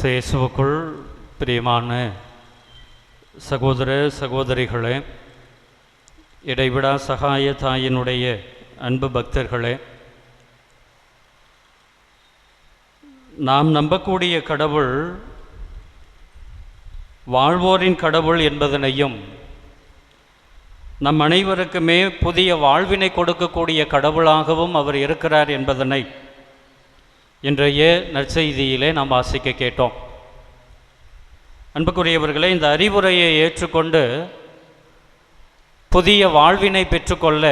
சேசுவுக்குள் பிரியமான சகோதர சகோதரிகளே இடைவிடா சகாய தாயினுடைய அன்பு பக்தர்களே நாம் நம்பக்கூடிய கடவுள் வாழ்வோரின் கடவுள் என்பதனையும் நம் அனைவருக்குமே புதிய வாழ்வினை கொடுக்கக்கூடிய கடவுளாகவும் அவர் இருக்கிறார் என்பதனை இன்றைய நற்செய்தியிலே நாம் வாசிக்க கேட்டோம். அன்புக்குரியவர்களே இந்த அறிவுரையை ஏற்றுக்கொண்டு புதிய வாழ்வினை பெற்றுக்கொள்ள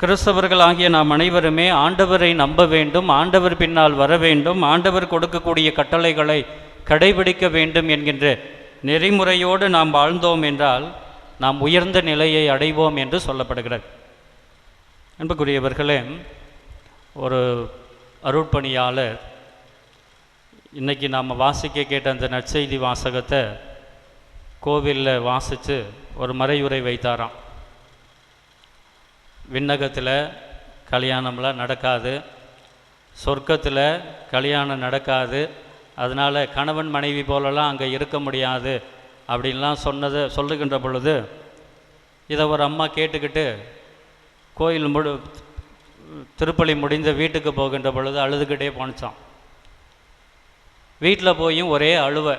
கிறிஸ்தவர்களாகிய நாம் அனைவருமே ஆண்டவரை நம்ப வேண்டும் ஆண்டவர் பின்னால் வர வேண்டும் ஆண்டவர் கொடுக்கக்கூடிய கட்டளைகளை கடைபிடிக்க வேண்டும் என்கின்ற நெறிமுறையோடு நாம் வாழ்ந்தோம் என்றால் நாம் உயர்ந்த நிலையை அடைவோம் என்று சொல்லப்படுகிறது. அன்புக்குரியவர்களே ஒரு அருட்பணியாளர். இன்றைக்கி நாம் வாசிக்க கேட்ட அந்த நற்செய்தி வாசகத்தை கோவிலில் வாசித்து ஒரு மறையுரை வைத்தாராம். விண்ணகத்தில் கல்யாணம்லாம் நடக்காது. சொர்க்கத்தில் கல்யாணம் நடக்காது. அதனால் கணவன் மனைவி போலலாம் அங்கே இருக்க முடியாது அப்படின்லாம் சொன்னதை சொல்லுகின்ற பொழுது இதை ஒரு அம்மா கேட்டுக்கிட்டு கோயில் முழு திருப்பலி முடிந்த வீட்டுக்கு போகின்ற பொழுது அழுதுகிட்டே போனுச்சான் வீட்டில் போயும் ஒரே அழுவை.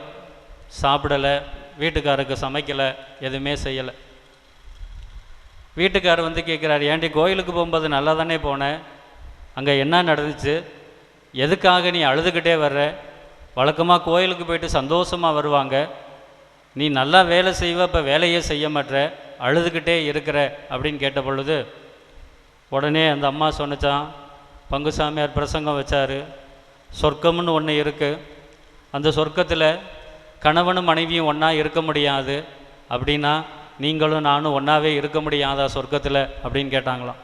சாப்பிடலை வீட்டுக்காருக்கு சமைக்கலை எதுவுமே செய்யலை. வீட்டுக்கார் வந்து கேட்குறாரு ஏன்டி கோயிலுக்கு போகும்போது நல்லா தானே போனேன் அங்கே என்ன நடந்துச்சு? எதுக்காக நீ அழுதுகிட்டே வர்ற? வழக்கமாக கோயிலுக்கு போயிட்டு சந்தோஷமாக வருவாங்க. நீ நல்லா வேலை செய்வ இப்போ வேலையே செய்ய மாட்ற. அழுதுகிட்டே இருக்கிற. அப்படின்னு கேட்ட பொழுது உடனே அந்த அம்மா சொன்னச்சான் பங்கு சாமியார் பிரசங்கம் வச்சார். சொர்க்கம்னு ஒன்று இருக்குது அந்த சொர்க்கத்தில் கணவனும் மனைவியும் ஒன்றா இருக்க முடியாது. அப்படின்னா நீங்களும் நானும் ஒன்றாவே இருக்க முடியாதா சொர்க்கத்தில்? அப்படின்னு கேட்டாங்களாம்.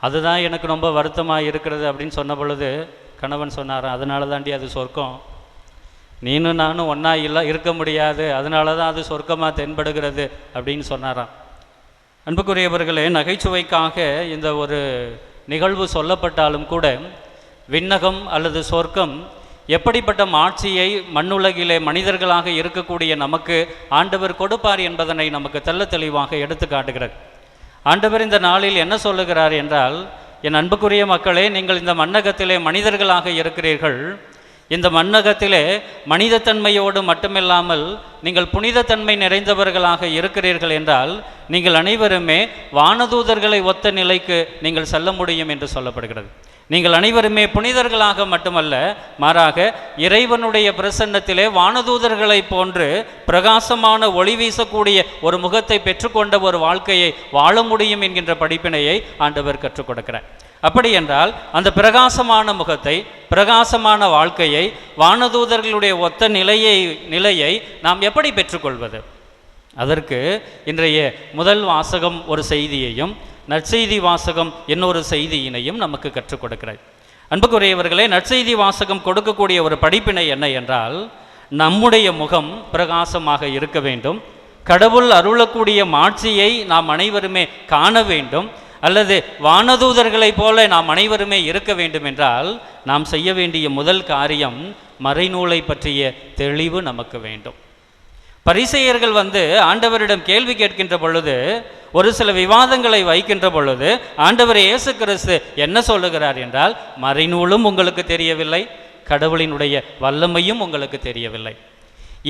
அதுதான் எனக்கு ரொம்ப வருத்தமாக இருக்கிறது அப்படின்னு சொன்ன பொழுது கணவன் சொன்னாராம் அதனால தாண்டி அது சொர்க்கம். நீனும் நானும் ஒன்றா இல்லை இருக்க முடியாது. அதனால தான் அது சொர்க்கமாக தென்படுகிறது அப்படின்னு சொன்னாராம். அன்புக்குரியவர்களே நகைச்சுவைக்காக இந்த ஒரு நிகழ்வு சொல்லப்பட்டாலும் கூட விண்ணகம் அல்லது சொர்க்கம் எப்படிப்பட்ட மாட்சியை மண்ணுலகிலே மனிதர்களாக இருக்கக்கூடிய நமக்கு ஆண்டவர் கொடுப்பார் என்பதனை நமக்கு தெல்ல தெளிவாக எடுத்து காட்டுகிறார். ஆண்டவர் இந்த நாளில் என்ன சொல்லுகிறார் என்றால் என் அன்புக்குரிய மக்களே நீங்கள் இந்த மண்ணகத்திலே மனிதர்களாக இருக்கிறீர்கள். இந்த மண்ணகத்திலே மனிதத்தன்மையோடு மட்டுமில்லாமல் நீங்கள் புனிதத்தன்மை நிறைந்தவர்களாக இருக்கிறீர்கள் என்றால் நீங்கள் அனைவருமே வானதூதர்களை ஒத்த நிலைக்கு நீங்கள் செல்ல முடியும் என்று சொல்லப்படுகிறது. நீங்கள் அனைவருமே புனிதர்களாக மட்டுமல்ல மாறாக இறைவனுடைய பிரசன்னத்திலே வானதூதர்களை போன்று பிரகாசமான ஒளி வீசக்கூடிய ஒரு முகத்தை பெற்றுக்கொண்ட ஒரு வாழ்க்கையை வாழ முடியும் என்கின்ற படிப்பினையை ஆண்டவர் கற்றுக் கொடுக்கிறார். அப்படி என்றால் அந்த பிரகாசமான முகத்தை பிரகாசமான வாழ்க்கையை வானதூதர்களுடைய ஒத்த நிலையை நிலையை நாம் எப்படி பெற்றுக்கொள்வது? அதற்கு இன்றைய முதல் வாசகம் ஒரு செய்தியையும் நற்செய்தி வாசகம் இன்னொரு செய்தியினையும் நமக்கு கற்றுக் கொடுக்கிறார் அன்புக்குரியவர்களே நற்செய்தி வாசகம் கொடுக்கக்கூடிய ஒரு படிப்பினை என்ன என்றால் நம்முடைய முகம் பிரகாசமாக இருக்க வேண்டும். கடவுள் அருளக்கூடிய மாட்சியை நாம் அனைவருமே காண வேண்டும். அல்லது வானதூதர்களைப் போல நாம் அனைவருமே இருக்க வேண்டும் என்றால் நாம் செய்ய வேண்டிய முதல் காரியம் மறைநூலை பற்றிய தெளிவு நமக்கு வேண்டும். பரிசெயர்கள் வந்து ஆண்டவரிடம் கேள்வி கேட்கின்ற பொழுது ஒரு சில விவாதங்களை வைக்கின்ற பொழுது ஆண்டவர் இயேசு கிறிஸ்து என்ன சொல்லுகிறார் என்றால் மறைநூலும் உங்களுக்கு தெரியவில்லை கடவுளினுடைய வல்லமையும் உங்களுக்கு தெரியவில்லை.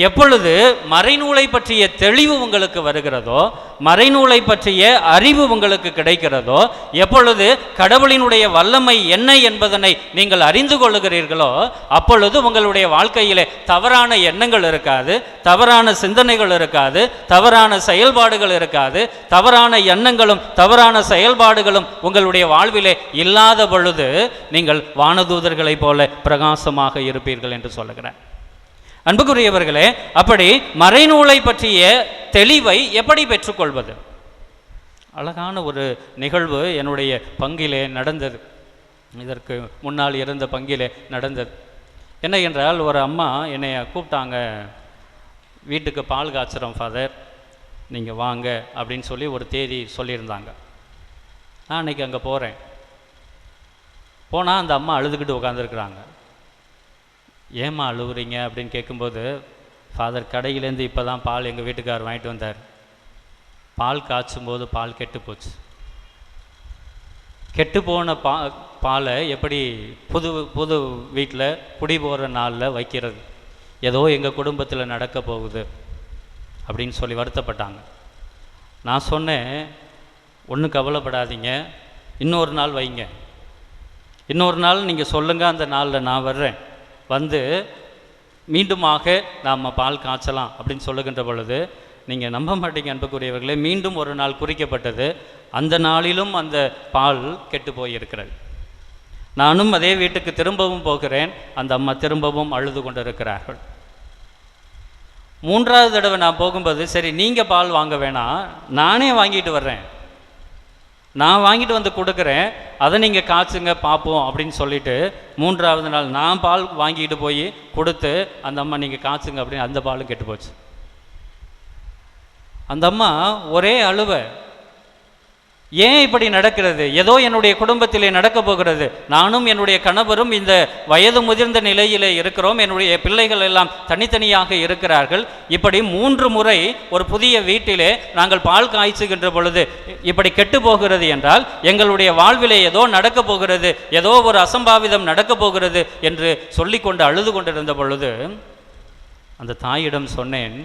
எப்பொழுது மறைநூலை பற்றிய தெளிவு உங்களுக்கு வருகிறதோ மறைநூலை பற்றிய அறிவு உங்களுக்கு கிடைக்கிறதோ எப்பொழுது கடவுளினுடைய வல்லமை என்ன என்பதனை நீங்கள் அறிந்து கொள்ளுகிறீர்களோ அப்பொழுது உங்களுடைய வாழ்க்கையிலே தவறான எண்ணங்கள் இருக்காது தவறான சிந்தனைகள் இருக்காது தவறான செயல்பாடுகள் இருக்காது தவறான எண்ணங்களும் தவறான செயல்பாடுகளும் உங்களுடைய வாழ்விலே இல்லாத பொழுது நீங்கள் வானதூதர்களைப் போல பிரகாசமாக இருப்பீர்கள் என்று சொல்லுகிறேன். அன்புக்குரியவர்களே அப்படி மறைநூலை பற்றிய தெளிவை எப்படி பெற்றுக்கொள்வது? அழகான ஒரு நிகழ்வு என்னுடைய பங்கிலே நடந்தது. இதற்கு முன்னால் இருந்த பங்கிலே நடந்தது. என்ன என்றால் ஒரு அம்மா என்னை கூப்பிட்டாங்க வீட்டுக்கு பால் காய்ச்சுறோம் ஃபாதர் நீங்கள் வாங்க அப்படின்னு சொல்லி ஒரு தேதி சொல்லியிருந்தாங்க. நான் அன்னைக்கு அங்கே போகிறேன் போனால் அந்த அம்மா அழுதுகிட்டு உட்காந்துருக்குறாங்க ஏம்மா அழுவுறீங்க அப்படின்னு கேட்கும்போது ஃபாதர் கடையிலேருந்து இப்போ தான் பால் எங்கள் வீட்டுக்கார் வாங்கிட்டு வந்தார். பால் காய்ச்சும் போது பால் கெட்டு போச்சு. கெட்டு போன பா பாலை எப்படி புது புது வீட்டில் குடி போகிற நாளில் வைக்கிறது? ஏதோ எங்கள் குடும்பத்தில் நடக்க போகுது அப்படின்னு சொல்லி வருத்தப்பட்டாங்க. நான் சொன்னேன் ஒன்றும் கவலைப்படாதீங்க. இன்னொரு நாள் வைங்க. இன்னொரு நாள் நீங்கள் சொல்லுங்கள் அந்த நாளில் நான் வர்றேன். வந்து மீண்டுமாக நாம் பால் காய்ச்சலாம் அப்படின்னு சொல்லுகின்ற பொழுது நீங்கள் நம்ப மாட்டீங்க அன்புக்குரியவர்களே மீண்டும் ஒரு நாள் குறிக்கப்பட்டது. அந்த நாளிலும் அந்த பால் கெட்டு போயிருக்கிறது. நானும் அதே வீட்டுக்கு திரும்பவும் போகிறேன். அந்த அம்மா திரும்பவும் அழுது கொண்டிருக்கிறார்கள். மூன்றாவது தடவை நான் போகும்போது சரி நீங்கள் பால் வாங்க வேணாம். நானே வாங்கிட்டு வர்றேன். நான் வாங்கிட்டு வந்து கொடுக்குறேன். அதை நீங்கள் காய்ச்சுங்க பார்ப்போம் அப்படின்னு சொல்லிட்டு மூன்றாவது நாள் நான் பால் வாங்கிட்டு போய் கொடுத்து அந்த அம்மா நீங்கள் காய்ச்சுங்க அப்படின்னு அந்த பாலும் கெட்டு போச்சு. அந்த அம்மா ஒரே அழுவை. ஏன் இப்படி நடக்கிறது? ஏதோ என்னுடைய குடும்பத்திலே நடக்க போகிறது. நானும் என்னுடைய கணவரும் இந்த வயது முதிர்ந்த நிலையிலே இருக்கிறோம். என்னுடைய பிள்ளைகள் எல்லாம் தனித்தனியாக இருக்கிறார்கள். இப்படி மூன்று முறை ஒரு புதிய வீட்டிலே நாங்கள் பால் காய்ச்சுகின்ற பொழுது இப்படி கெட்டு போகிறது என்றால் எங்களுடைய வாழ்விலே ஏதோ நடக்க போகிறது ஏதோ ஒரு அசம்பாவிதம் நடக்க போகிறது என்று சொல்லிக்கொண்டு அழுது கொண்டிருந்த பொழுது அந்த தாயிடம் சொன்னேன்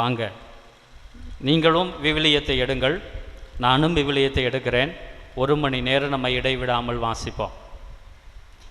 வாங்க நீங்களும் விவிலியத்தை எடுங்கள். நானும் விவிலியத்தை எடுக்கிறேன். ஒரு மணி நேரம் நம்ம இடைவிடாமல் வாசிப்போம்.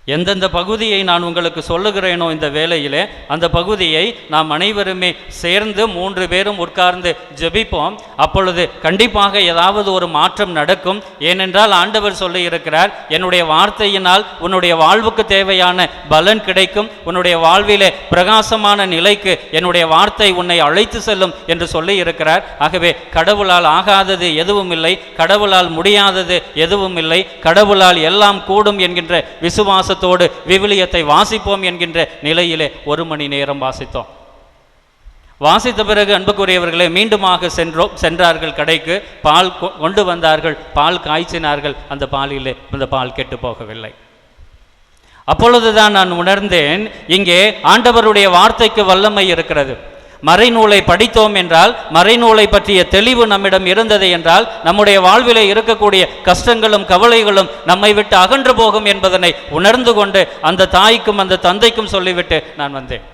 எந்தெந்த பகுதியை நான் உங்களுக்கு சொல்லுகிறேனோ இந்த வேலையிலே அந்த பகுதியை நாம் அனைவருமே சேர்ந்து மூன்று பேரும் உட்கார்ந்து ஜெபிப்போம். அப்பொழுது கண்டிப்பாக ஏதாவது ஒரு மாற்றம் நடக்கும். ஏனென்றால் ஆண்டவர் சொல்லி இருக்கிறார் என்னுடைய வார்த்தையினால் உன்னுடைய வாழ்வுக்கு தேவையான பலன் கிடைக்கும். உன்னுடைய வாழ்விலே பிரகாசமான நிலைக்கு என்னுடைய வார்த்தை உன்னை அழைத்து செல்லும் என்று சொல்லி இருக்கிறார் ஆகவே கடவுளால் ஆகாதது எதுவும் இல்லை. கடவுளால் முடியாதது எதுவும் இல்லை. கடவுளால் எல்லாம் கூடும் என்கின்ற விசுவாசத்தோடு விவிலியத்தை வாசிப்போம் என்கின்ற நிலையிலே ஒரு மணி நேரம் வாசித்தோம். வாசித்த பிறகு அன்புக்குரியவர்களே மீண்டுமாக சென்றோம் சென்றார்கள் கடைக்கு. பால் கொ- கொண்டு வந்தார்கள். பால் காய்ச்சினார்கள். அந்த பாலிலே அந்த பால் கெட்டு போகவில்லை அப்பொழுதுதான் நான் உணர்ந்தேன் இங்கே ஆண்டவருடைய வார்த்தைக்கு வல்லமை இருக்கிறது. மறைநூலை படித்தோம் என்றால் மறைநூலை பற்றிய தெளிவு நம்மிடம் இருந்தது என்றால் நம்முடைய வாழ்விலே இருக்கக்கூடிய கஷ்டங்களும் கவலைகளும் நம்மை விட்டு அகன்று போகும் என்பதனை உணர்ந்து கொண்டு அந்த தாய்க்கும் அந்த தந்தைக்கும் சொல்லிவிட்டு நான் வந்தேன்.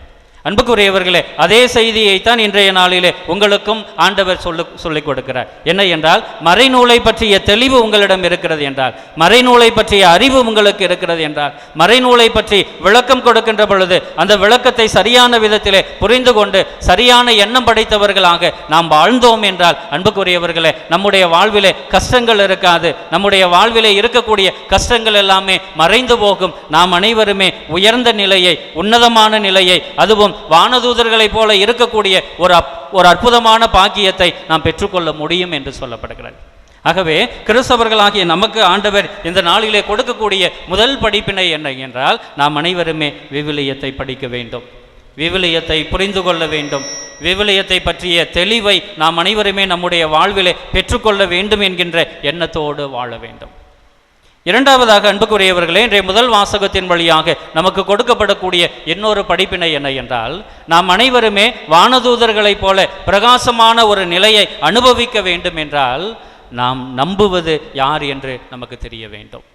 அன்புக்குரியவர்களே அதே செய்தியைத்தான் இன்றைய நாளிலே உங்களுக்கும் ஆண்டவர் சொல்லு சொல்லிக் கொடுக்கிறார். என்ன என்றால் மறைநூலை பற்றிய தெளிவு உங்களிடம் இருக்கிறது என்றால் மறைநூலை பற்றிய அறிவு உங்களுக்கு இருக்கிறது என்றால் மறைநூலை பற்றி விளக்கம் கொடுக்கின்ற பொழுது அந்த விளக்கத்தை சரியான விதத்திலே புரிந்து கொண்டு சரியான எண்ணம் படைத்தவர்களாக நாம் வாழ்ந்தோம் என்றால் அன்புக்குரியவர்களே நம்முடைய வாழ்விலே கஷ்டங்கள் இருக்காது. நம்முடைய வாழ்விலே இருக்கக்கூடிய கஷ்டங்கள் எல்லாமே மறைந்து போகும். நாம் அனைவருமே உயர்ந்த நிலையை உன்னதமான நிலையை அதுவும் வானதூதர்களைப் போல இருக்கக்கூடிய ஒரு அப்- ஒரு அற்புதமான பாக்கியத்தை நாம் பெற்றுக்கொள்ள முடியும் என்று சொல்லப்படுகிறது. ஆகவே கிறிஸ்தவர்களாகிய நமக்கு ஆண்டவர் இந்த நாளிலே கொடுக்கக்கூடிய முதல் படிப்பினை என்ன என்றால் நாம் அனைவருமே விவிலியத்தை படிக்க வேண்டும். விவிலியத்தை புரிந்து கொள்ள வேண்டும். விவிலியத்தை பற்றிய தெளிவை நாம் அனைவருமே நம்முடைய வாழ்விலே பெற்றுக்கொள்ள வேண்டும் என்கின்ற எண்ணத்தோடு வாழ வேண்டும். இரண்டாவதாக அன்புக்குரியவர்களே இன்றைய முதல் வாசகத்தின் வழியாக நமக்கு கொடுக்கப்படக்கூடிய இன்னொரு படிப்பினை என்ன என்றால் நாம் அனைவருமே வானதூதர்களைப் போல பிரகாசமான ஒரு நிலையை அனுபவிக்க வேண்டும் என்றால் நாம் நம்புவது யார் என்று நமக்கு தெரிய வேண்டும்.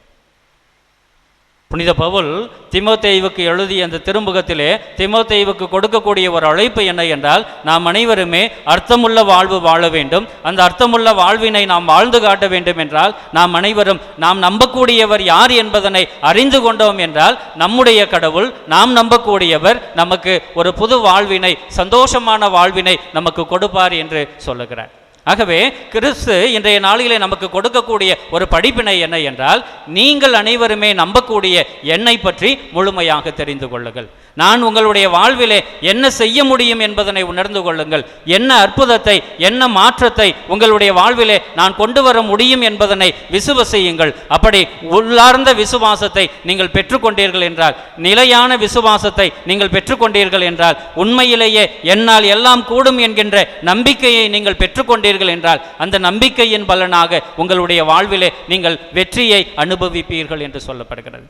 புனித பவுல் திமோத்தேயுவுக்கு எழுதிய அந்த திருமுகத்திலே திமோத்தேயுவுக்கு கொடுக்கக்கூடிய ஒரு அழைப்பு என்ன என்றால் நாம் அனைவருமே அர்த்தமுள்ள வாழ்வு வாழ வேண்டும். அந்த அர்த்தமுள்ள வாழ்வினை நாம் வாழ்ந்து காட்ட வேண்டும் என்றால் நாம் அனைவரும் நாம் நம்பக்கூடியவர் யார் என்பதனை அறிந்து கொண்டோம் என்றால் நம்முடைய கடவுள் நாம் நம்பக்கூடியவர் நமக்கு ஒரு புது வாழ்வினை சந்தோஷமான வாழ்வினை நமக்கு கொடுப்பார் என்று சொல்லுகிறார். ஆகவே கிறிஸ்து இன்றைய நாளிலே நமக்கு கொடுக்கக்கூடிய ஒரு படிப்பினை என்ன என்றால் நீங்கள் அனைவருமே நம்பக்கூடிய என்னை பற்றி முழுமையாக தெரிந்து கொள்ளுங்கள். நான் உங்களுடைய வாழ்விலே என்ன செய்ய முடியும் என்பதனை உணர்ந்து கொள்ளுங்கள். என்ன அற்புதத்தை என்ன மாற்றத்தை உங்களுடைய வாழ்விலே நான் கொண்டு வர முடியும் என்பதனை விசுவசியுங்கள். அப்படி உள்ளார்ந்த விசுவாசத்தை நீங்கள் பெற்றுக்கொண்டீர்கள் என்றால் நிலையான விசுவாசத்தை நீங்கள் பெற்றுக்கொண்டீர்கள் என்றால் உண்மையிலேயே என்னால் எல்லாம் கூடும் என்கின்ற நம்பிக்கையை நீங்கள் பெற்றுக்கொண்டீர்கள் என்றால் அந்த நம்பிக்கையின் பலனாக உங்களுடைய வாழ்விலே நீங்கள் வெற்றியை அனுபவிப்பீர்கள் என்று சொல்லப்படுகிறது.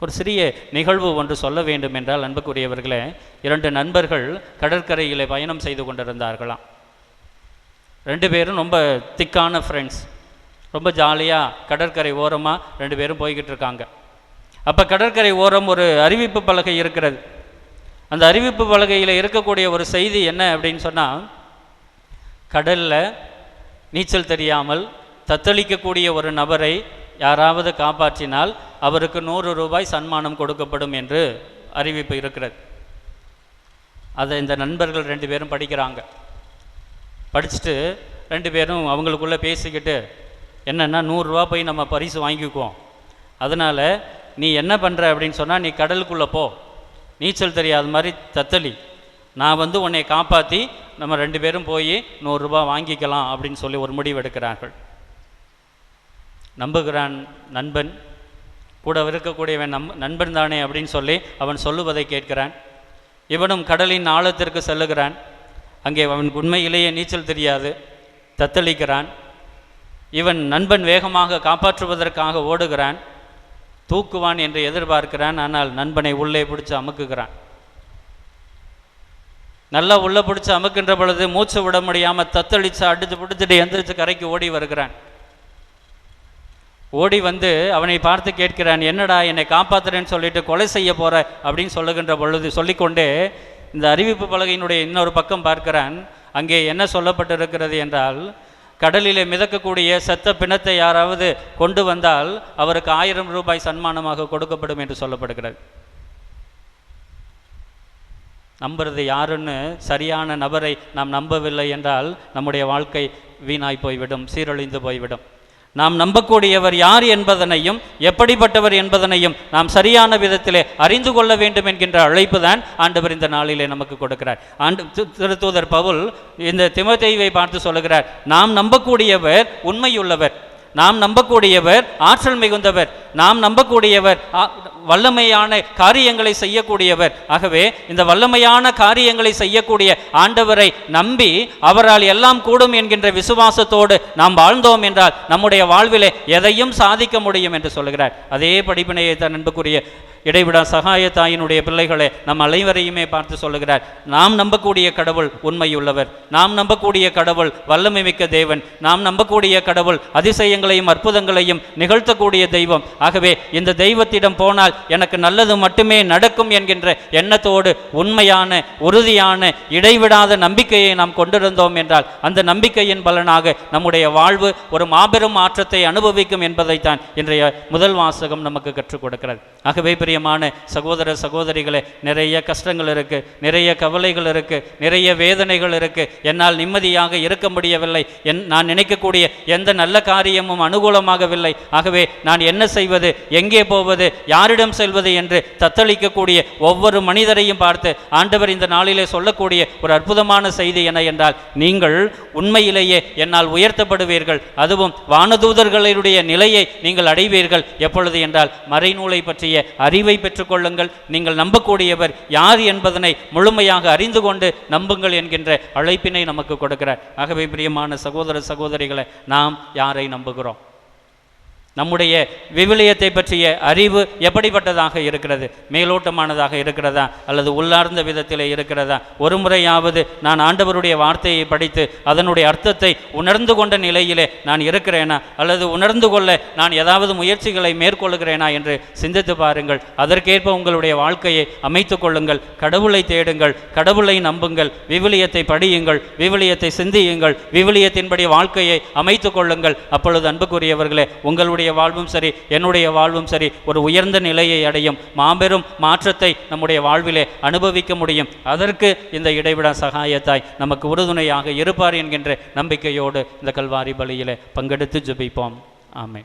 ஒரு சிறிய நிகழ்வு ஒன்று சொல்ல வேண்டும் என்றால் அன்புக்குரியவர்களே இரண்டு நண்பர்கள் கடற்கரையிலே பயணம் செய்து கொண்டிருந்தார்களாம். ரெண்டு பேரும் ரொம்ப திக்கான ஃப்ரெண்ட்ஸ் ரொம்ப ஜாலியாக கடற்கரை ஓரமாக ரெண்டு பேரும் போய்கிட்டு இருக்காங்க. அப்போ கடற்கரை ஓரம் ஒரு அறிவிப்பு பலகை இருக்கிறது. அந்த அறிவிப்பு பலகையில் இருக்கக்கூடிய ஒரு செய்தி என்ன அப்படின்னு சொன்னால் கடலில் நீச்சல் தெரியாமல் தத்தளிக்கக்கூடிய ஒரு நபரை யாராவது காப்பாற்றினால் அவருக்கு நூறு ரூபாய் சன்மானம் கொடுக்கப்படும் என்று அறிவிப்பு இருக்கிறது. அதை இந்த நண்பர்கள் ரெண்டு பேரும் படிக்கிறாங்க. படிச்சுட்டு ரெண்டு பேரும் அவங்களுக்குள்ளே பேசிக்கிட்டு என்னென்னா நூறுரூவா போய் நம்ம பரிசு வாங்கிக்குவோம். அதனால் நீ என்ன பண்ணுற அப்படின்னு சொன்னால் நீ கடலுக்குள்ளே போ. நீச்சல் தெரியாத மாதிரி தத்தளி. நான் வந்து உன்னை காப்பாற்றி நம்ம ரெண்டு பேரும் போய் நூறுரூபா வாங்கிக்கலாம் அப்படின்னு சொல்லி ஒரு முடிவு எடுக்கிறார்கள். நம்புகிறான் நண்பன். கூட இருக்கக்கூடியவன் நம் நண்பன் தானே அப்படின்னு சொல்லி அவன் சொல்லுவதை கேட்கிறான். இவனும் கடலின் ஆழத்திற்கு செல்லுகிறான். அங்கே அவன் உண்மையிலேயே நீச்சல் தெரியாது. தத்தளிக்கிறான். இவன் நண்பன் வேகமாக காப்பாற்றுவதற்காக ஓடுகிறான். தூக்குவான் என்று எதிர்பார்க்கிறான். ஆனால் நண்பனை உள்ளே பிடிச்சு அமுக்குகிறான். நல்லா உள்ள பிடிச்சி அமுக்கின்ற பொழுது மூச்சு விட முடியாமல் தத்தளித்து அடிச்சு பிடிச்சிட்டு எந்திரிச்சு கரைக்கு ஓடி வருகிறான். ஓடி வந்து அவனை பார்த்து கேட்கிறான் என்னடா என்னை காப்பாத்துறேன்னு சொல்லிட்டு கொலை செய்ய போகிற அப்படின்னு சொல்லுகின்ற பொழுது சொல்லிக்கொண்டே இந்த அறிவிப்பு பலகையினுடைய இன்னொரு பக்கம் பார்க்கிறான். அங்கே என்ன சொல்லப்பட்டிருக்கிறது என்றால் கடலிலே மிதக்கக்கூடிய செத்த பிணத்தை யாராவது கொண்டு வந்தால் அவருக்கு ஆயிரம் ரூபாய் சன்மானமாக கொடுக்கப்படும் என்று சொல்லப்படுகிறது. நம்புறது யாருன்னு சரியான நபரை நாம் நம்பவில்லை என்றால் நம்முடைய வாழ்க்கை வீணாய் போய்விடும் சீரழிந்து போய்விடும். நாம் நம்பக்கூடியவர் யார் என்பதனையும் எப்படிப்பட்டவர் என்பதனையும் நாம் சரியான விதத்திலே அறிந்து கொள்ள வேண்டும் என்கின்ற அழைப்பு தான் ஆண்டவர் இந்த நாளிலே நமக்கு கொடுக்கிறார். ஆண்டு தி- திருத்தூதர் பவுல் இந்த திமோத்தேயுவை பார்த்து சொல்லுகிறார் நாம் நம்பக்கூடியவர் உண்மையுள்ளவர். நாம் நம்பக்கூடியவர் ஆற்றல் மிகுந்தவர் நாம் நம்பக்கூடியவர் வல்லமையான காரியங்களை செய்யக்கூடியவர். ஆகவே இந்த வல்லமையான காரியங்களை செய்யக்கூடிய ஆண்டவரை நம்பி அவரால் எல்லாம் கூடும் என்கின்ற விசுவாசத்தோடு நாம் வாழ்ந்தோம் என்றால் நம்முடைய வாழ்விலே எதையும் சாதிக்க முடியும் என்று சொல்கிறார் அதே படிப்பினையை தன் அன்புக்குரிய இடைவிடா சகாய தாயினுடைய பிள்ளைகளை நம் அனைவரையுமே பார்த்து சொல்லுகிறார். நாம் நம்பக்கூடிய கடவுள் உண்மையுள்ளவர். நாம் நம்பக்கூடிய கடவுள் வல்லமை மிக்க தேவன். நாம் நம்பக்கூடிய கடவுள் அதிசயங்களையும் அற்புதங்களையும் நிகழ்த்தக்கூடிய தெய்வம். ஆகவே இந்த தெய்வத்திடம் போனால் எனக்கு நல்லது மட்டுமே நடக்கும் என்கின்ற எண்ணத்தோடு உண்மையான உறுதியான இடைவிடாத நம்பிக்கையை நாம் கொண்டிருந்தோம் என்றால் அந்த நம்பிக்கையின் பலனாக நம்முடைய வாழ்வு ஒரு மாபெரும் மாற்றத்தை அனுபவிக்கும் என்பதைத்தான் இன்றைய முதல் வாசகம் நமக்கு கற்றுக் கொடுக்கிறது. ஆகவே பிரியமான சகோதர சகோதரிகளே நிறைய கஷ்டங்கள் இருக்கு நிறைய கவலைகள் இருக்குது நிறைய வேதனைகள் இருக்கு. என்னால் நிம்மதியாக இருக்க முடியவில்லை. என் நான் நினைக்கக்கூடிய எந்த நல்ல காரியமும் அனுகூலமாகவில்லை. ஆகவே நான் என்ன செய்வது எங்கே போவது யாரிடம் செல்வது என்று தத்தளிக்கக்கூடிய ஒவ்வொரு மனிதரையும் பார்த்து ஆண்டவர் இந்த நாளிலே சொல்லக்கூடிய ஒரு அற்புதமான செய்தி என்ன என்றால் நீங்கள் உண்மையிலேயே என்னால் உயர்த்தப்படுவீர்கள். அதுவும் வானதூதர்களுடைய நிலையை நீங்கள் அடைவீர்கள். எப்பொழுது என்றால் மறைநூலை பற்றிய அறிவு பெற்றுக்கொள்ளுங்கள். நீங்கள் நம்பக்கூடியவர் யார் என்பதனை முழுமையாக அறிந்து கொண்டு நம்புங்கள் என்கின்ற அழைப்பினை நமக்கு கொடுக்கிறார். ஆகவே பிரியமான சகோதர சகோதரிகளை நாம் யாரை நம்புகிறோம்? நம்முடைய விவிலியத்தை பற்றிய அறிவு எப்படிப்பட்டதாக இருக்கிறது? மேலோட்டமானதாக இருக்கிறதா? அல்லது உள்ளார்ந்த விதத்தில் இருக்கிறதா? ஒரு முறையாவது நான் ஆண்டவருடைய வார்த்தையை படித்து அதனுடைய அர்த்தத்தை உணர்ந்து கொண்ட நிலையிலே நான் இருக்கிறேனா? அல்லது உணர்ந்து கொள்ள நான் ஏதாவது முயற்சிகளை மேற்கொள்கிறேனா என்று சிந்தித்து பாருங்கள். அதற்கேற்ப உங்களுடைய வாழ்க்கையை அமைத்து கொள்ளுங்கள். கடவுளை தேடுங்கள். கடவுளை நம்புங்கள். விவிலியத்தை படியுங்கள். விவிலியத்தை சிந்தியுங்கள். விவிலியத்தின்படி வாழ்க்கையை அமைத்து கொள்ளுங்கள். அப்பொழுது அன்புக்குரியவர்களே உங்களுடைய வாழ்வும் சரி என்னுடைய வாழ்வும் சரி ஒரு உயர்ந்த நிலையை அடையும். மாபெரும் மாற்றத்தை நம்முடைய வாழ்விலே அனுபவிக்க முடியும். அதற்கு இந்த இடைவிடா சகாயத்தாய் நமக்கு உறுதுணையாக இருப்பார் என்கின்ற நம்பிக்கையோடு இந்த கல்வாரி பலியிலே பங்கெடுத்து ஜபிப்போம். ஆமை